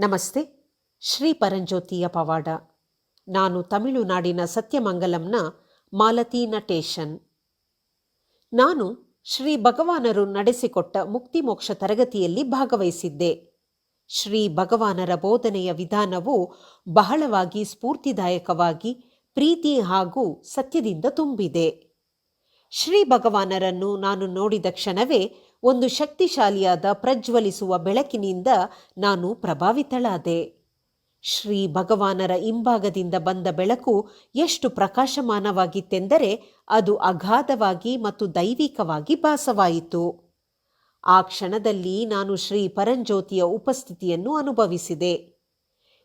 ನಮಸ್ತೆ, ಶ್ರೀ ಪರಂಜ್ಯೋತಿಯ ಪವಾಡ. ನಾನು ತಮಿಳುನಾಡಿನ ಸತ್ಯಮಂಗಲಂನ ಮಾಲತಿ ನಟೇಶನ್. ನಾನು ಶ್ರೀ ಭಗವಾನರು ನಡೆಸಿಕೊಟ್ಟ ಮುಕ್ತಿ ಮೋಕ್ಷ ತರಗತಿಯಲ್ಲಿ ಭಾಗವಹಿಸಿದ್ದೆ. ಶ್ರೀ ಭಗವಾನರ ಬೋಧನೆಯ ವಿಧಾನವು ಬಹಳವಾಗಿ ಸ್ಫೂರ್ತಿದಾಯಕವಾಗಿ ಪ್ರೀತಿ ಹಾಗೂ ಸತ್ಯದಿಂದ ತುಂಬಿದೆ. ಶ್ರೀ ಭಗವಾನರನ್ನು ನಾನು ನೋಡಿದ ಕ್ಷಣವೇ ಒಂದು ಶಕ್ತಿಶಾಲಿಯಾದ ಪ್ರಜ್ವಲಿಸುವ ಬೆಳಕಿನಿಂದ ನಾನು ಪ್ರಭಾವಿತಳಾದೆ. ಶ್ರೀ ಭಗವಾನರ ಹಿಂಭಾಗದಿಂದ ಬಂದ ಬೆಳಕು ಎಷ್ಟು ಪ್ರಕಾಶಮಾನವಾಗಿತ್ತೆಂದರೆ ಅದು ಅಗಾಧವಾಗಿ ಮತ್ತು ದೈವಿಕವಾಗಿ ಭಾಸವಾಯಿತು. ಆ ಕ್ಷಣದಲ್ಲಿ ನಾನು ಶ್ರೀ ಪರಂಜ್ಯೋತಿಯ ಉಪಸ್ಥಿತಿಯನ್ನು ಅನುಭವಿಸಿದೆ.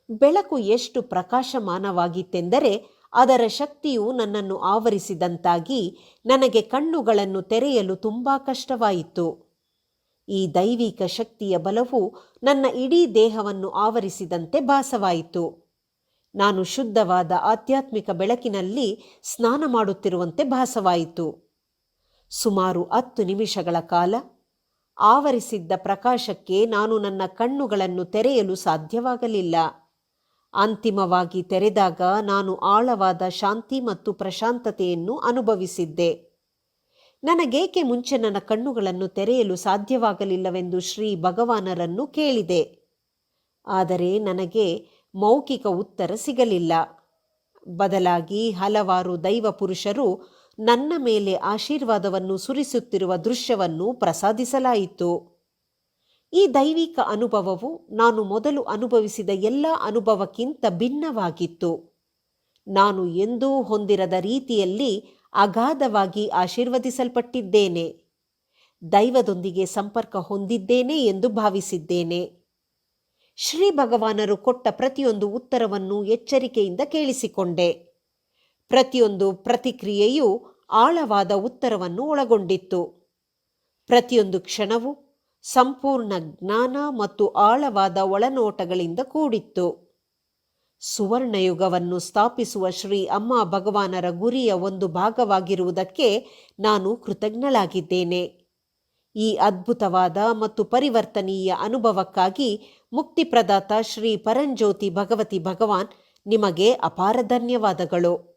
ಬೆಳಕು ಎಷ್ಟು ಪ್ರಕಾಶಮಾನವಾಗಿತ್ತೆಂದರೆ ಅದರ ಶಕ್ತಿಯು ನನ್ನನ್ನು ಆವರಿಸಿದಂತಾಗಿ ನನಗೆ ಕಣ್ಣುಗಳನ್ನು ತೆರೆಯಲು ತುಂಬಾ ಕಷ್ಟವಾಯಿತು. ಈ ದೈವಿಕ ಶಕ್ತಿಯ ಬಲವು ನನ್ನ ಇಡೀ ದೇಹವನ್ನು ಆವರಿಸಿದಂತೆ ಭಾಸವಾಯಿತು. ನಾನು ಶುದ್ಧವಾದ ಆಧ್ಯಾತ್ಮಿಕ ಬೆಳಕಿನಲ್ಲಿ ಸ್ನಾನ ಮಾಡುತ್ತಿರುವಂತೆ ಭಾಸವಾಯಿತು. ಸುಮಾರು ಹತ್ತು ನಿಮಿಷಗಳ ಕಾಲ ಆವರಿಸಿದ್ದ ಪ್ರಕಾಶಕ್ಕೆ ನಾನು ನನ್ನ ಕಣ್ಣುಗಳನ್ನು ತೆರೆಯಲು ಸಾಧ್ಯವಾಗಲಿಲ್ಲ. ಅಂತಿಮವಾಗಿ ತೆರೆದಾಗ ನಾನು ಆಳವಾದ ಶಾಂತಿ ಮತ್ತು ಪ್ರಶಾಂತತೆಯನ್ನು ಅನುಭವಿಸಿದ್ದೆ. ನನಗೇಕೆ ಮುಂಚೆ ನನ್ನ ಕಣ್ಣುಗಳನ್ನು ತೆರೆಯಲು ಸಾಧ್ಯವಾಗಲಿಲ್ಲವೆಂದು ಶ್ರೀ ಭಗವಾನರನ್ನು ಕೇಳಿದೆ. ಆದರೆ ನನಗೆ ಮೌಖಿಕ ಉತ್ತರ ಸಿಗಲಿಲ್ಲ. ಬದಲಾಗಿ ಹಲವಾರು ದೈವ ಪುರುಷರು ನನ್ನ ಮೇಲೆ ಆಶೀರ್ವಾದವನ್ನು ಸುರಿಸುತ್ತಿರುವ ದೃಶ್ಯವನ್ನು ಪ್ರಸಾದಿಸಲಾಯಿತು. ಈ ದೈವಿಕ ಅನುಭವವು ನಾನು ಮೊದಲು ಅನುಭವಿಸಿದ ಎಲ್ಲ ಅನುಭವಕ್ಕಿಂತ ಭಿನ್ನವಾಗಿತ್ತು. ನಾನು ಎಂದೂ ಹೊಂದಿರದ ರೀತಿಯಲ್ಲಿ ಅಗಾಧವಾಗಿ ಆಶೀರ್ವದಿಸಲ್ಪಟ್ಟಿದ್ದೇನೆ. ದೈವದೊಂದಿಗೆ ಸಂಪರ್ಕ ಹೊಂದಿದ್ದೇನೆ ಎಂದು ಭಾವಿಸಿದ್ದೇನೆ. ಶ್ರೀ ಭಗವಾನರು ಕೊಟ್ಟ ಪ್ರತಿಯೊಂದು ಉತ್ತರವನ್ನು ಎಚ್ಚರಿಕೆಯಿಂದ ಕೇಳಿಸಿಕೊಂಡೆ. ಪ್ರತಿಯೊಂದು ಪ್ರತಿಕ್ರಿಯೆಯು ಆಳವಾದ ಉತ್ತರವನ್ನು ಒಳಗೊಂಡಿತ್ತು. ಪ್ರತಿಯೊಂದು ಕ್ಷಣವೂ ಸಂಪೂರ್ಣ ಜ್ಞಾನ ಮತ್ತು ಆಳವಾದ ಒಳನೋಟಗಳಿಂದ ಕೂಡಿತ್ತು. ಸುವರ್ಣಯುಗವನ್ನು ಸ್ಥಾಪಿಸುವ ಶ್ರೀ ಅಮ್ಮ ಭಗವಾನರ ಗುರಿಯ ಒಂದು ಭಾಗವಾಗಿರುವುದಕ್ಕೆ ನಾನು ಕೃತಜ್ಞಳಾಗಿದ್ದೇನೆ. ಈ ಅದ್ಭುತವಾದ ಮತ್ತು ಪರಿವರ್ತನೀಯ ಅನುಭವಕ್ಕಾಗಿ ಮುಕ್ತಿಪ್ರದಾತ ಶ್ರೀ ಪರಂಜ್ಯೋತಿ ಭಗವತಿ ಭಗವಾನ್ ನಿಮಗೆ ಅಪಾರ ಧನ್ಯವಾದಗಳು.